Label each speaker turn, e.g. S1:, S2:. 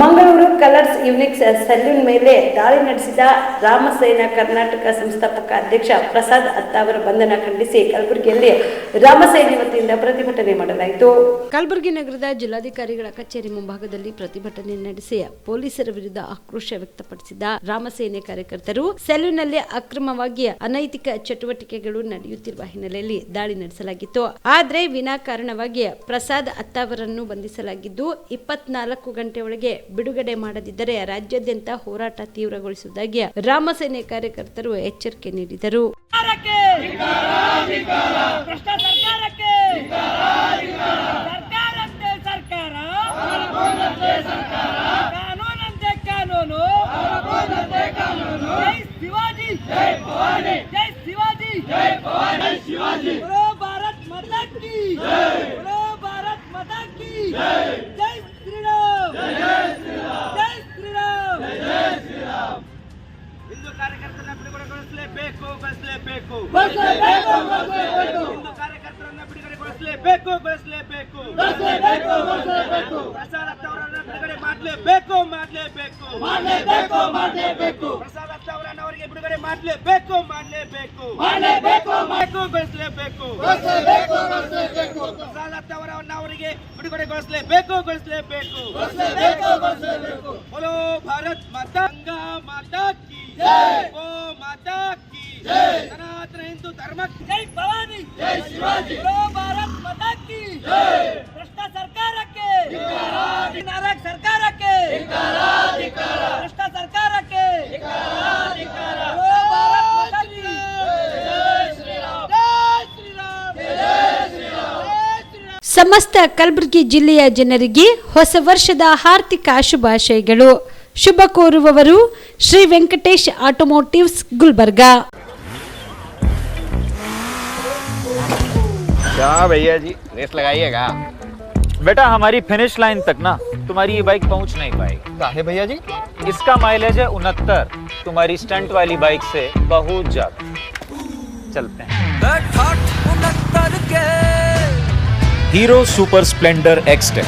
S1: Mangaluru colours Unix ಸೆಲ್ಯೂನ್ ಮೇಲೆ ದಾಳಿ ನಡೆಸಿದ ರಾಮಸೇನಾ ಕರ್ನಾಟಕ ಸಂಸ್ಥಾಪಕ ಅಧ್ಯಕ್ಷ ಪ್ರಸಾದ್ ಅತ್ತಾವರ ಬಂಧನ ಖಂಡಿಸಿ ಕಲಬುರಗಿಯಲ್ಲಿ ರಾಮಸೇನೆ ವತಿಯಿಂದ ಪ್ರತಿಭಟನೆ ಮಾಡಲಾಯಿತು. ಕಲಬುರಗಿ ನಗರದ ಜಿಲ್ಲಾಧಿಕಾರಿಗಳ ಕಚೇರಿ ಮುಂಭಾಗದಲ್ಲಿ ಪ್ರತಿಭಟನೆ ನಡೆಸಿ ಪೊಲೀಸರ ವಿರುದ್ಧ ಆಕ್ರೋಶ ವ್ಯಕ್ತಪಡಿಸಿದ ರಾಮಸೇನೆ ಕಾರ್ಯಕರ್ತರು ಸೆಲ್ಯೂನ್ನಲ್ಲಿ ಅಕ್ರಮವಾಗಿ ಅನೈತಿಕ ಚಟುವಟಿಕೆಗಳು ನಡೆಯುತ್ತಿರುವ ಹಿನ್ನೆಲೆಯಲ್ಲಿ ದಾಳಿ ನಡೆಸಲಾಗಿತ್ತು. ಆದರೆ ವಿನಾಕಾರಣವಾಗಿ ಪ್ರಸಾದ್ ಅತ್ತಾವರನ್ನು ಬಂಧಿಸಲಾಗಿದ್ದು, ಇಪ್ಪತ್ನಾಲ್ಕು ಗಂಟೆ ಒಳಗೆ ಬಿಡುಗಡೆ ಮಾಡದಿದ್ದರೆ ರಾಜ್ಯಾದ್ಯಂತ ಹೋರಾಟ ತೀವ್ರಗೊಳಿಸುವುದಾಗಿ ರಾಮಸೇನೆ ಕಾರ್ಯಕರ್ತರು ಎಚ್ಚರಿಕೆ ನೀಡಿದರು.
S2: ಸರ್ಕಾರಕ್ಕೆ! ಭ್ರಷ್ಟ ಬಿಡುಗಡೆಗೊಳಿಸಲೇಬೇಕು ಗೊಳಿಸಲೇಬೇಕು ಹಿಂದೂ ಕಾರ್ಯಕರ್ತರನ್ನ ಬಿಡುಗಡೆಗೊಳಿಸಲೇಬೇಕು ಗೊಳಿಸಲೇಬೇಕು ಪ್ರಸಾದ್ ಅವರನ್ನ ಬಿಡುಗಡೆ ಮಾಡಲೇಬೇಕು ಮಾಡಲೇಬೇಕು ಮಾಡಲೇಬೇಕು ಮಾಡಲೇಬೇಕು ಪ್ರಸಾದ್ ಅವರನ್ನ ಅವರಿಗೆ ಬಿಡುಗಡೆ ಮಾಡಲೇಬೇಕು ಮಾಡಲೇಬೇಕು ಮಾಡಲೇಬೇಕು ಮಾಡಬೇಕು ಗೊಳಿಸಲೇಬೇಕು ಪ್ರಸಾದ್ ಅವರನ್ನ ಅವರಿಗೆ ಬಿಡುಗಡೆಗೊಳಿಸಲೇಬೇಕು ಗೊಳಿಸಲೇಬೇಕು बोलो भारत माता गंगा माता की जय ಧರ್ಮಕ್ಕೆ ಜೈ ಭವಾನಿ. ಜೈ ಶಿವಾಜಿ. ಭಾರತ್ ಜೈ. ಭ್ರಷ್ಟ ಸರ್ಕಾರಕ್ಕೆ. ನಾರಾಯಣ ಸರ್ಕಾರಕ್ಕೆ. ಭ್ರಷ್ಟ ಸರ್ಕಾರಕ್ಕೆ.
S1: ಸಮಸ್ತ ಕಲಬುರಗಿ ಜಿಲ್ಲೆಯ ಜನರಿಗೆ ಹೊಸ ವರ್ಷದ ಆರ್ಥಿಕ ಶುಭಾಶಯಗಳು. ಶುಭ ಕೋರುವವರು ಶ್ರೀ ವೆಂಕಟೇಶ್ ಆಟೋಮೋಟಿವ್ಸ್ ಗುಲ್ಬರ್ಗಾ.
S3: क्या भैया जी रेस लगाइएगा।
S4: बेटा हमारी फिनिश लाइन तक ना तुम्हारी ये बाइक पहुँच नहीं पाएगी।
S3: काहे भैया जी?
S4: इसका माइलेज है उनहत्तर तुम्हारी स्टंट वाली बाइक से बहुत ज़्यादा। चलते हैं।
S5: Hero super Splendor XTEC